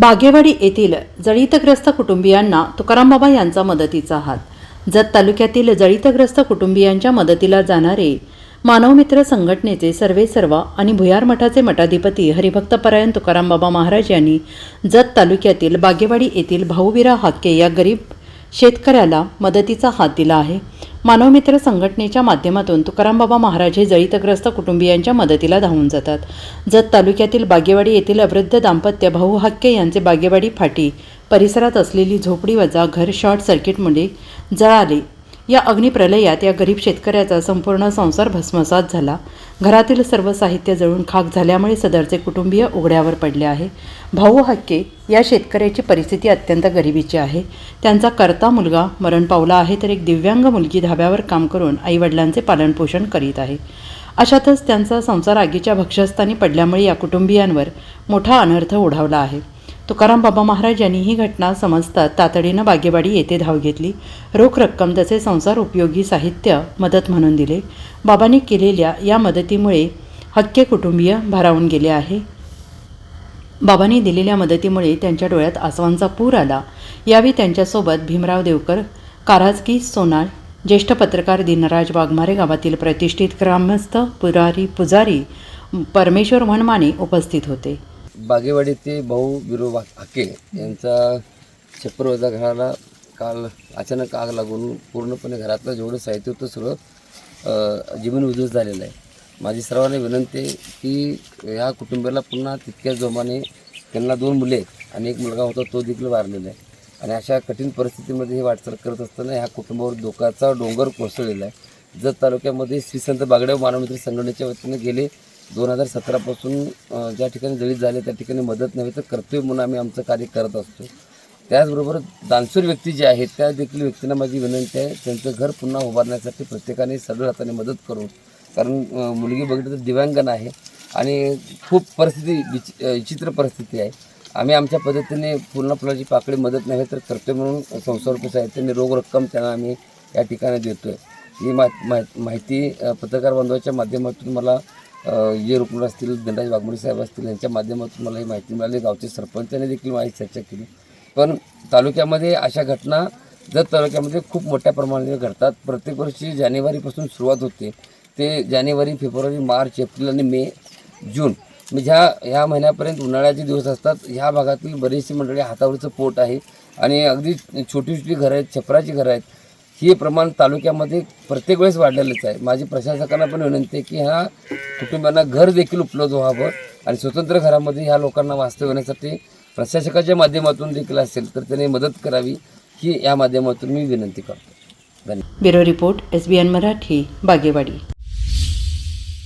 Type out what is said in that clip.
बागेवाडी येथील जळीतग्रस्त कुटुंबियांना तुकारामबाबा यांचा मदतीचा हात. जत तालुक्यातील जळीतग्रस्त कुटुंबियांच्या मदतीला जाणारे मानवमित्र संघटनेचे सर्वेसर्वा आणि भुयार मठाचे मठाधिपती हरिभक्तपरायण तुकारामबाबा महाराज यांनी जत तालुक्यातील बागेवाडी येथील भाऊवीरा हाके या गरीब शेतकऱ्याला मदतीचा हात दिला आहे. मानवमित्र संघटनेच्या माध्यमातून तुकारामबाबा महाराज हे जळीतग्रस्त कुटुंबियांच्या मदतीला धावून जातात. जत तालुक्यातील बागेवाडी येथील अवृद्ध दाम्पत्य भाऊ हाक्के यांचे बागेवाडी फाटी परिसरात असलेली झोपडी वजा घर शॉर्ट सर्किटमुळे जळाले. या अग्निप्रलयात या गरीब शेतकऱ्याचा संपूर्ण संसार भस्मसात झाला. घरातील सर्व साहित्य जळून खाक झाल्यामुळे सदरचे कुटुंबीय उघड्यावर पडले आहे. भाऊ हक्के या शेतकऱ्याची परिस्थिती अत्यंत गरिबीची आहे. त्यांचा करता मुलगा मरण पावला आहे तर एक दिव्यांग मुलगी धाब्यावर काम करून आईवडिलांचे पालनपोषण करीत आहे. अशातच त्यांचा संसार आगीच्या भक्षस्थानी पडल्यामुळे या कुटुंबियांवर मोठा अनर्थ ओढावला आहे. तुकाराम बाबा महाराज यांनी ही घटना समजतात तातडीनं बागेवाडी येथे धाव घेतली. रोख रक्कम तसे संसार उपयोगी साहित्य मदत म्हणून दिले. बाबांनी केलेल्या या मदतीमुळे हक्के कुटुंबीय भारावून गेले आहे. बाबांनी दिलेल्या मदतीमुळे त्यांच्या डोळ्यात आसवांचा पूर आला. यावेळी त्यांच्यासोबत भीमराव देवकर काराजकी सोनाळ ज्येष्ठ पत्रकार दिनराज वाघमारे गावातील प्रतिष्ठित ग्रामस्थ पुरारी पुजारी परमेश्वर वनमाने उपस्थित होते. बागेवाडी ते भाऊ विरोबा हाके यांचा छप्परवजा घराला काल अचानक आग लागून पूर्णपणे घरातलं जेवढं साहित्य होतं सगळं जीवन उद्ध्वस्त झालेलं आहे. माझी सर्वांना विनंती आहे की ह्या कुटुंबाला पुन्हा तितक्याच जोमाने त्यांना दोन मुले आहेत आणि एक मुलगा होता तो देखील वारलेला आहे. आणि अशा कठीण परिस्थितीमध्ये हे वाटचाल करत असताना ह्या कुटुंबावर धोकाचा डोंगर कोसळलेला आहे. जत तालुक्यामध्ये श्रीसंत बागड्या बागडेव मानवमित्र संघटनेच्या वतीने गेले दोन हजार सतरापासून ज्या ठिकाणी दलित झाले त्या ठिकाणी मदत नव्हे तर कर्तव्य म्हणून आम्ही आमचं कार्य करत असतो. त्याचबरोबर दानशूर व्यक्ती जे आहेत त्या देखील व्यक्तींना माझी विनंती आहे त्यांचं घर पुन्हा उभारण्यासाठी प्रत्येकाने सदळ हाताने मदत करू कारण मुलगी बघितलं तर दिव्यांगन आहे आणि खूप परिस्थिती विचि विचित्र परिस्थिती आहे. आम्ही आमच्या पद्धतीने पूर्ण फुलाची पाकळी मदत नव्हे तर कर्तव्य म्हणून संसार रुपये साहित्याने रोग रक्कम त्यांना आम्ही या ठिकाणी देतो आहे ही मा माहिती पत्रकार बांधवाच्या माध्यमातून मला जे रुग्ण असतील धनराज वाघमोडे साहेब असतील यांच्या माध्यमातून मला ही माहिती मिळाली. गावचे सरपंचाने देखील माझी चर्चा केली. पण तालुक्यामध्ये अशा घटना जर तालुक्यामध्ये खूप मोठ्या प्रमाणात घडतात प्रत्येक वर्षी जानेवारीपासून सुरुवात होते. ते जानेवारी फेब्रुवारी मार्च एप्रिल आणि मे जून. म्हणजे ह्या ह्या महिन्यापर्यंत उन्हाळ्याचे दिवस असतात ह्या भागातील बरीचशी मंडळी हातावरचं पोट आहे. आणि अगदी छोटी छोटी घरं आहेत छपराची घरं आहेत. हे प्रमाण तालुक्यामध्ये प्रत्येक वेळेस वाढलेलंच आहे. माझी प्रशासकांना पण विनंती आहे की ह्या कुटुंबांना घर देखील उपलब्ध व्हावं आणि स्वतंत्र घरामध्ये ह्या लोकांना वास्तव्य होण्यासाठी प्रशासकाच्या माध्यमातून देखील असेल तर त्याने मदत करावी ही या माध्यमातून मी विनंती करतो. धन्यवाद. Bureau report S B N Marathi Bagewadi.